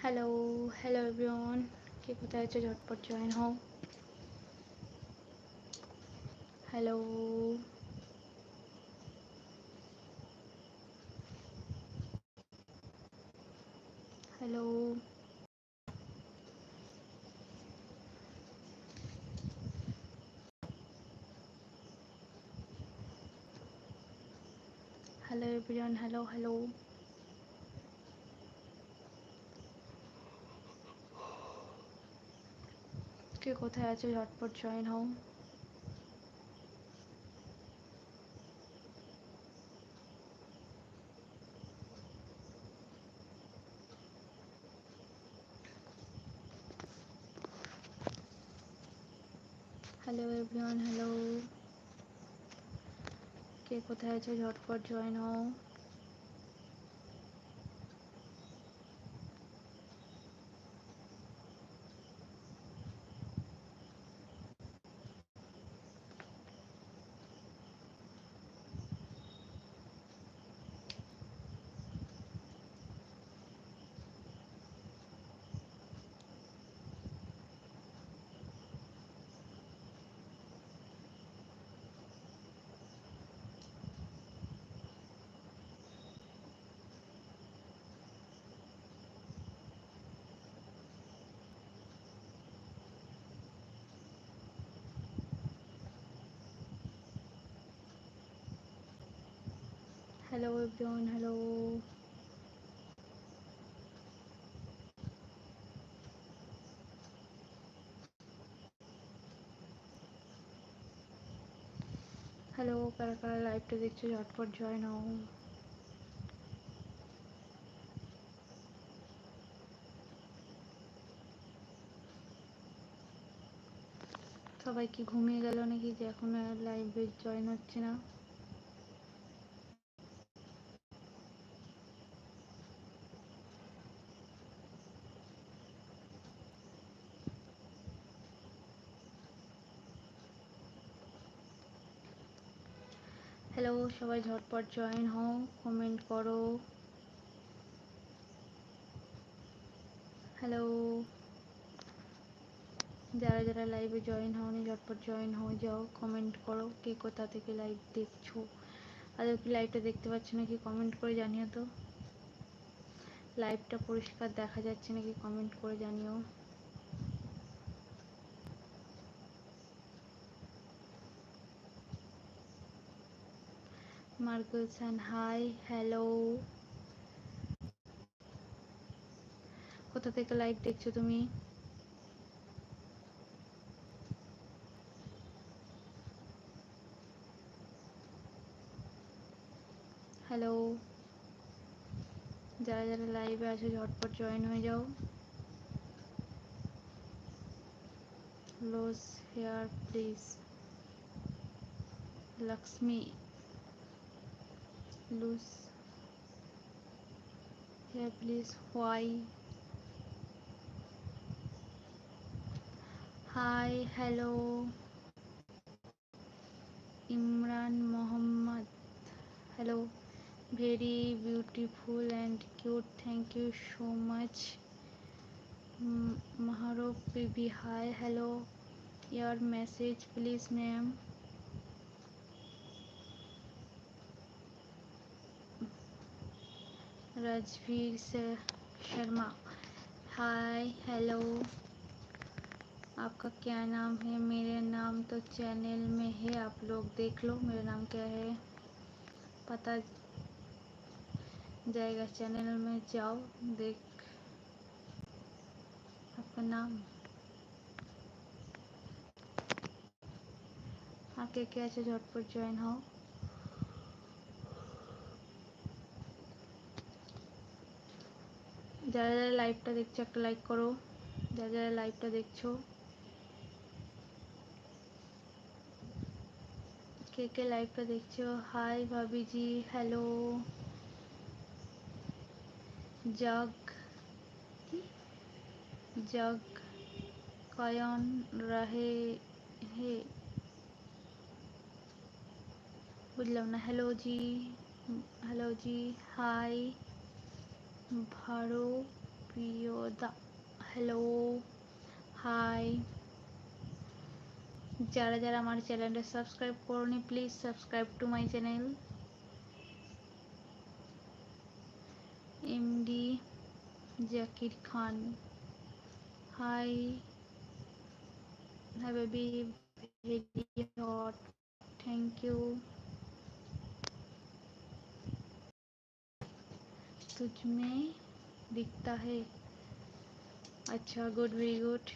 Hello hello everyone কে কোথায় আছে ঝটপট জয়েন হও hello hello hello everyone hello hello কে কোথায় আছে? ঝটপট জয়েন হও। হ্যালো এভরিওয়ান হ্যালো কে কোথায় আছে? ঝটপট জয়েন হও। হ্যালো এভরিওয়ান হ্যালো হ্যালো কারা কারা লাইভটা দেখছ ঝটপট জয়েন হও সবাই কি ঘুমিয়ে গেল নাকি যে এখন লাইভে জয়েন হচ্ছে না হ্যালো সবাই ঝটপট জয়েন হও কমেন্ট করো। হ্যালো যারা যারা লাইভে জয়েন হওনি, ঝটপট জয়েন হয়ে যাও কমেন্ট করো কে কোথা থেকে লাইভ দেখছ। আদৌ কি লাইভটা দেখতে পাচ্ছ নাকি কমেন্ট করে জানিও তো। লাইভটা পরিষ্কার দেখা যাচ্ছে নাকি কমেন্ট করে জানিও। মার্কুলসান হাই হ্যালো কোথা থেকে লাইভ দেখছ তুমি? হ্যালো যারা যারা লাইভে আছে, ঝটপট জয়েন হয়ে যাও। Lose here please Lakshmi lose here please why? Hi hello. Imran mohammad. Hello. Very beautiful and cute. Thank you so much. Maharup Bibi. hi hello. Your message please ma'am. Rajveer Sharma hi hello आपका क्या नाम है? मेरे नाम तो channel में है, आप लोग देख लो मेरा नाम क्या है। पता जाएगा चैनल में, जाओ, देख। आपका नाम? आके क्या झटपट ज्वाइन हो? যারা যারা লাইভটা দেখছ, একটা লাইক করো। যারা যারা লাইভটা দেখছ। কে কে লাইভটা দেখছ? হাই ভাবিজি হ্যালো জগ জগ কয়ন রাহে হে বুঝলাম না। হ্যালো জি। হ্যালো জি হাই ভারো প্রিয়দা হ্যালো হাই যারা যারা আমার চ্যানেলটা সাবস্ক্রাইব করনি please subscribe to my channel MD Zakir Khan hi hi baby very hot thank you तुझ में दिखता है। अच्छा गुड वेरी गुड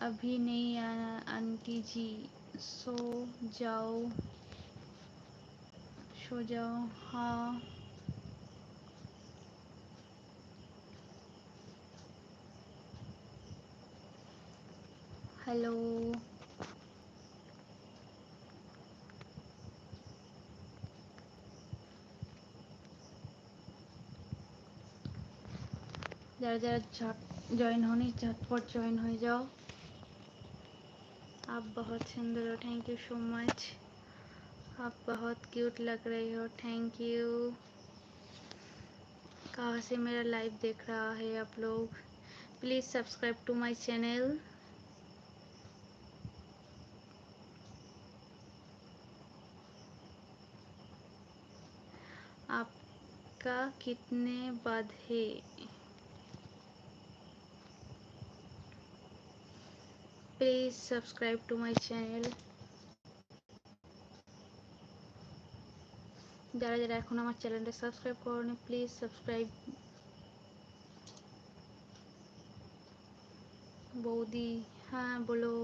अभी नहीं आना, आंटी जी, सो जाओ। सो जाओ हाँ। हेलो जरा झट ज्वाइन होनी झटपट ज्वाइन हो जाओ आप बहुत सुंदर हो थैंक यू सो मच आप बहुत क्यूट लग रही हो थैंक यू कहाँ से मेरा लाइव देख रहा है आप लोग please subscribe to my channel आपका कितने बाद है? please subscribe to my channel. যারা যারা এখন আমার চ্যানেলটা সাবস্ক্রাইব করনি প্লিজ সাবস্ক্রাইব বৌদি হ্যাঁ বলো।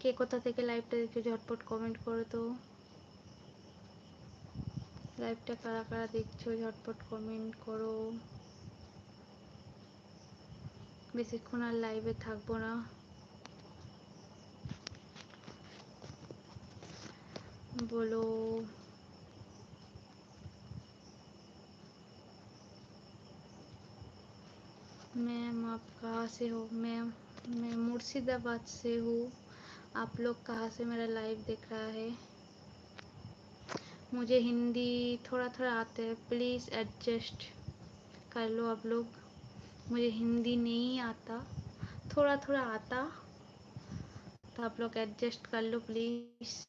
কে কোথা থেকে লাইভটা দেখছ, ঝটপট কমেন্ট করো তো। লাইভটা কারা কারা দেখছ, ঝটপট কমেন্ট করো। বেশিক্ষণ আর লাইভে থাকবো না বলো मैम आप कहाँ से हो मैम मैं मुर्शिदाबाद से हूँ आप लोग कहाँ से मेरा लाइव देख रहा है मुझे हिंदी थोड़ा थोड़ा आते हैं प्लीज़ एडजस्ट कर लो आप लोग मुझे हिंदी नहीं आता। थोड़ा थोड़ा आता। तो आप लोग एडजस्ट कर लो प्लीज़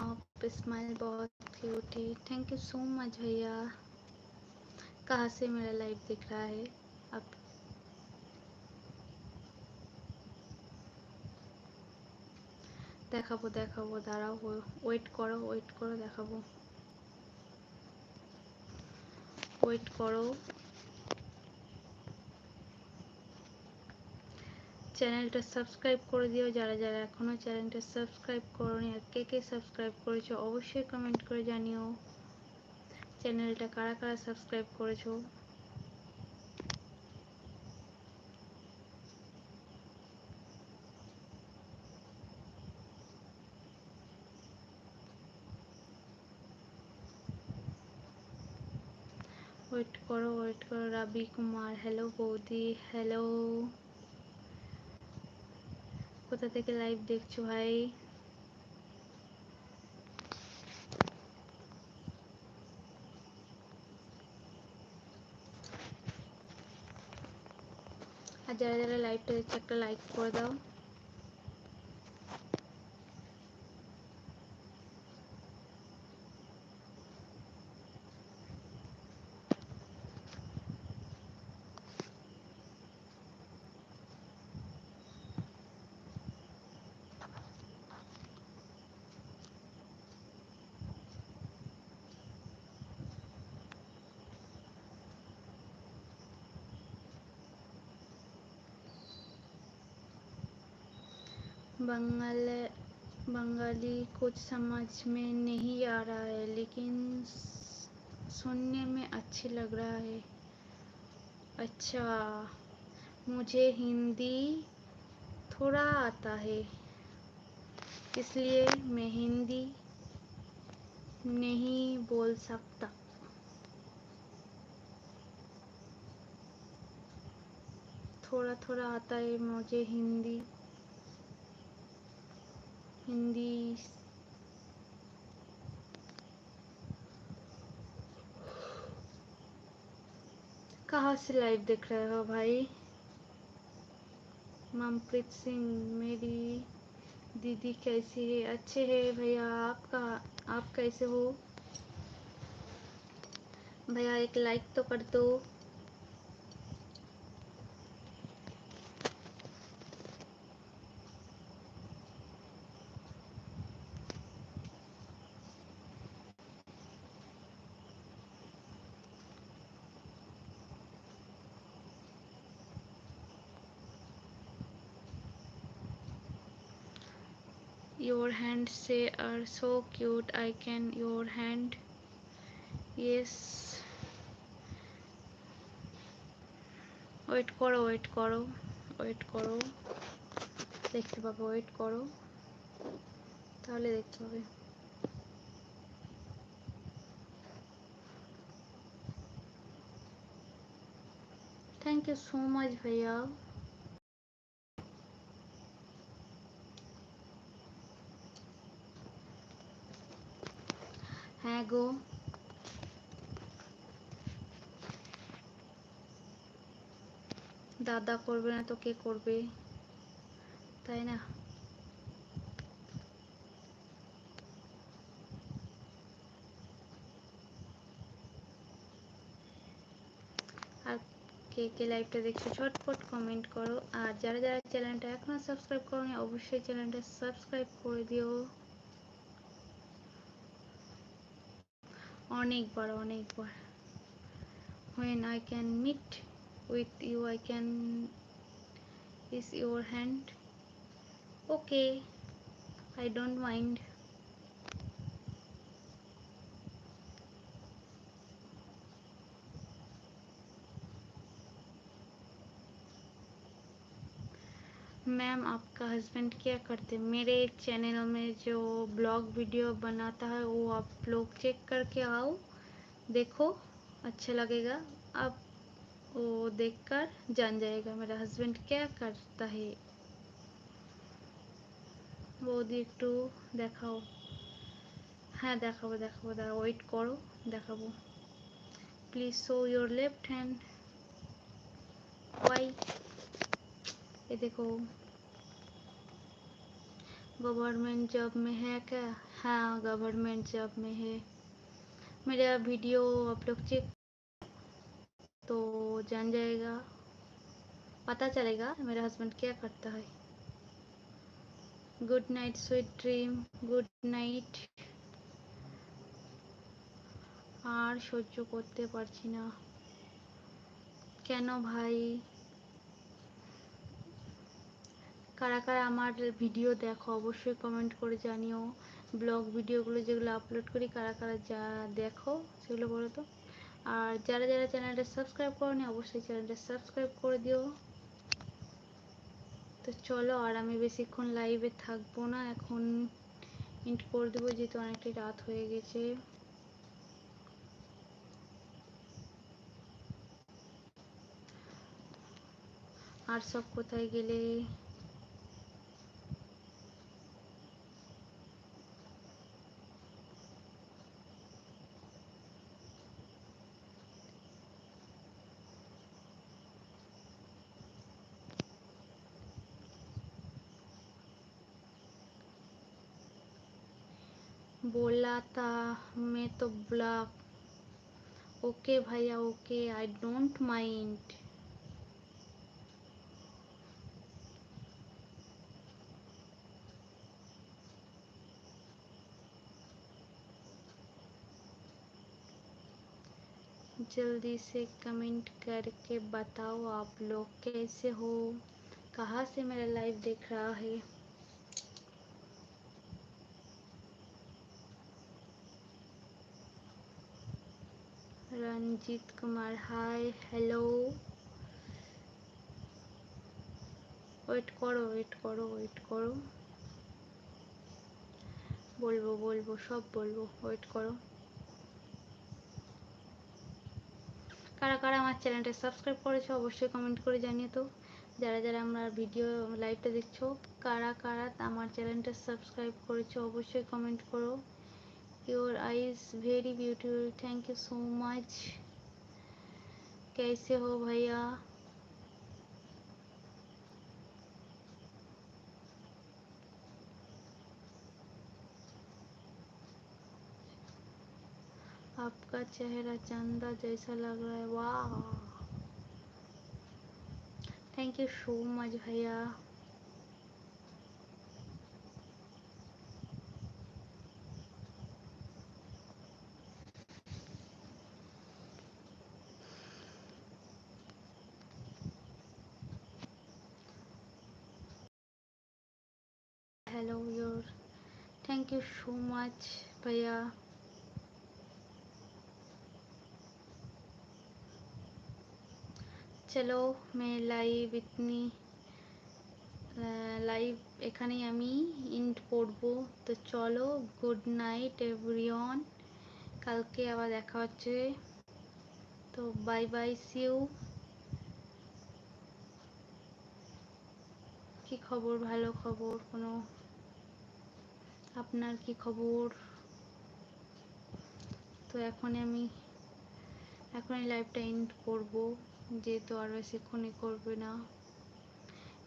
आप स्माइल बहुत क्यूट है थैंक यू सो मच भैया कहाँ से मेरा लाइव दिख रहा है आप দেখাবো দেখাবো দাঁড়াও ওয়েট করো ওয়েট করো দেখাবো ওয়েট করো চ্যানেলটা সাবস্ক্রাইব করে দিও। যারা যারা এখনও চ্যানেলটা সাবস্ক্রাইব করোনি আর কে কে সাবস্ক্রাইব করেছ, অবশ্যই কমেন্ট করে জানিও। চ্যানেলটা কারা কারা সাবস্ক্রাইব করেছ? ওয়েট করো ওয়েট করো, রাবি কুমার। হ্যালো বৌদি হ্যালো কোথা থেকে লাইভ দেখছ ভাই? আর যারা যারা লাইভটা দেখছ একটা লাইক করে দাও। बंगल, बंगाली कुछ समझ में नहीं आ रहा है, लेकिन सुनने में अच्छे लग रहा है। अच्छा मुझे हिंदी थोड़ा आता है, इसलिए मैं हिंदी नहीं बोल सकता। थोड़ा थोड़ा आता है मुझे हिंदी। हिंदी कहाँ से लाइव देख रहे हो भाई? ममप्रीत सिंह, मेरी दीदी कैसी है? अच्छे है भैया आप कहा आप कैसे हो? भैया, एक लाइक तो कर दो। Hands say, are so cute, i can, your hand. Yes. Wait করো ওয়েট করো ওয়েট করো দেখতে পাবো ওয়েট করো তাহলে দেখতে পাবে থ্যাংক ইউ সো মাচ ভাইয়া হ্যাঁ গো দাদা করবে না তো কে করবে? তাই না? আর কে কে লাইভটা দেখছ, ঝটপট কমেন্ট করো। আর যারা যারা চ্যানেলটা এখনও সাবস্ক্রাইব করোনি, অবশ্যই চ্যানেলটা সাবস্ক্রাইব করে দিও। অনেকবার অনেকবার when I can meet with you I can is your hand okay I don't mind ma'am आपका हस्बैंड क्या करते मेरे चैनल में जो ब्लॉग वीडियो बनाता है वो आप लोग चेक करके आओ देखो अच्छा लगेगा आप वो देखकर जान जाएगा मेरा हस्बैंड क्या करता है বৌদি একটু দেখাও হ্যাঁ দেখাবো দেখাবো দাঁড়া ওয়েট করো দেখাবো please show your left hand Y ये देखो गवर्नमेंट जॉब में है क्या हाँ गवर्नमेंट जॉब में है मेरा वीडियो आप लोग चेक तो जान जाएगा पता चलेगा मेरा हस्बैंड क्या करता है good night sweet dream good night আর সহ্য করতে পারছি না কেন ভাই কারা কারা আমার ভিডিও দেখো, অবশ্যই কমেন্ট করে জানিও। ব্লগ ভিডিওগুলো যেগুলো আপলোড করি, কারা কারা যা দেখো, সেগুলো বলো তো। আর যারা যারা চ্যানেলটা সাবস্ক্রাইব করনি, অবশ্যই চ্যানেলটা সাবস্ক্রাইব করে দিও। তো চলো, আর আমি বেশিক্ষণ লাইভে থাকব না, এখন ইন্ট করে দেবো, যেহেতু অনেকটাই রাত হয়ে গেছে। আর সব কোথায় গেলে? बोला था, मैं तो ब्लॉक। ओके भैया, ओके आई डोंट माइंड जल्दी से कमेंट करके बताओ आप लोग कैसे हो? कहाँ से मेरा लाइव देख रहा है? Ranjit Kumar hi hello wait করো ওয়েট করো ওয়েট করো বলব বলব সব বলব ওয়েট করো কারা কারা আমার চ্যানেলটা সাবস্ক্রাইব করেছ, অবশ্যই কমেন্ট করে জানিয়ে তো যারা যারা আমরা ভিডিও লাইভটা দেখছ, কারা কারা আমার চ্যানেলটা সাবস্ক্রাইব করেছ, অবশ্যই কমেন্ট করো। Your eyes very beautiful thank you so much कैसे हो भैया? आपका चेहरा चंदा जैसा लग रहा है। वाह। थैंक यू सो मच भैया। so much ভাইয়া চলো মে লাইভ ইতনি লাইভ এখানেই আমি ইন্ড করব তো চলো গুড নাইট এভরিওয়ান কালকে আবার দেখা হচ্ছে তো বাই বাই সিউ কি খবর ভালো খবর কোনো আপনার কি খবর? তো এখন আমি এখন এই লাইভটা এন্ড করব, যেহেতু আর বেশিক্ষণই করবে না।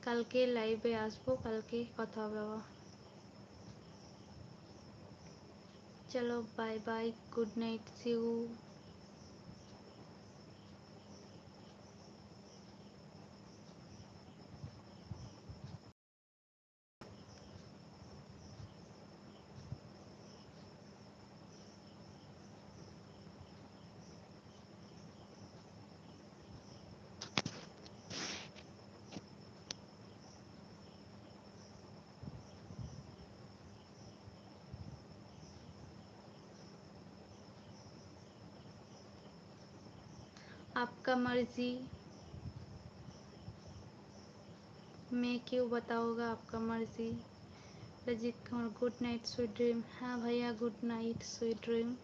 কালকে লাইভে আসব, কালকে কথা হবে আবার। চলো bye bye good night see you आपका मर्ज़ी। मैं क्यों बताऊँगा आपका मर्ज़ी? Rajit Kaur good night sweet dream हाँ भैया गुड नाइट स्वीट ड्रीम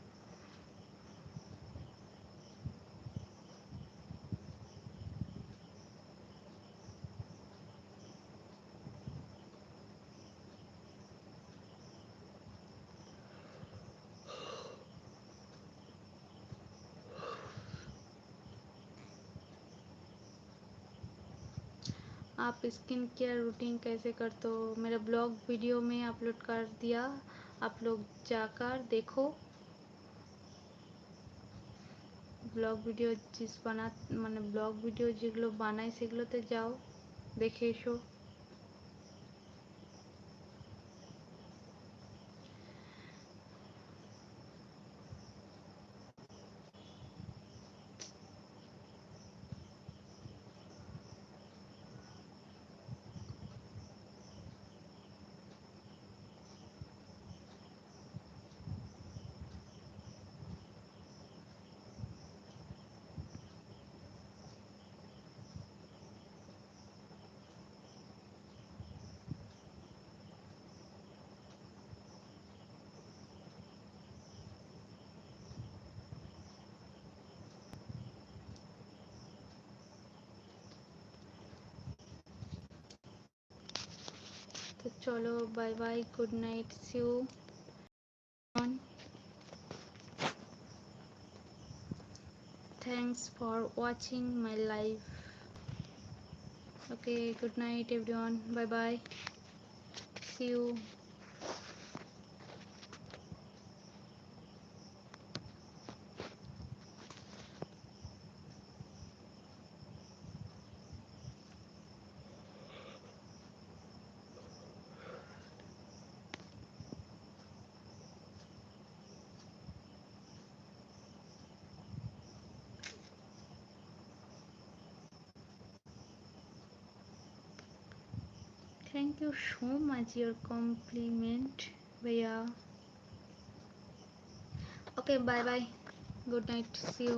आप स्किन केयर रूटीन कैसे करते हो मेरा ब्लॉग वीडियो में अपलोड कर दिया आप लोग जाकर देखो ব্লগ ভিডিও জিস বানা মানে ব্লগ ভিডিও যেগুলো বানাই সেগুলোতে যাও দেখে এসো চলো bye bye good night see you thanks for watching my live okay good night everyone bye bye see you Thank you so much your compliment, Bhaiya. Okay, bye bye. Good night see you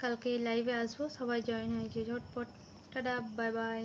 কালকে লাইভে আসব সবাই join হয়েছে ঝটপট tata bye bye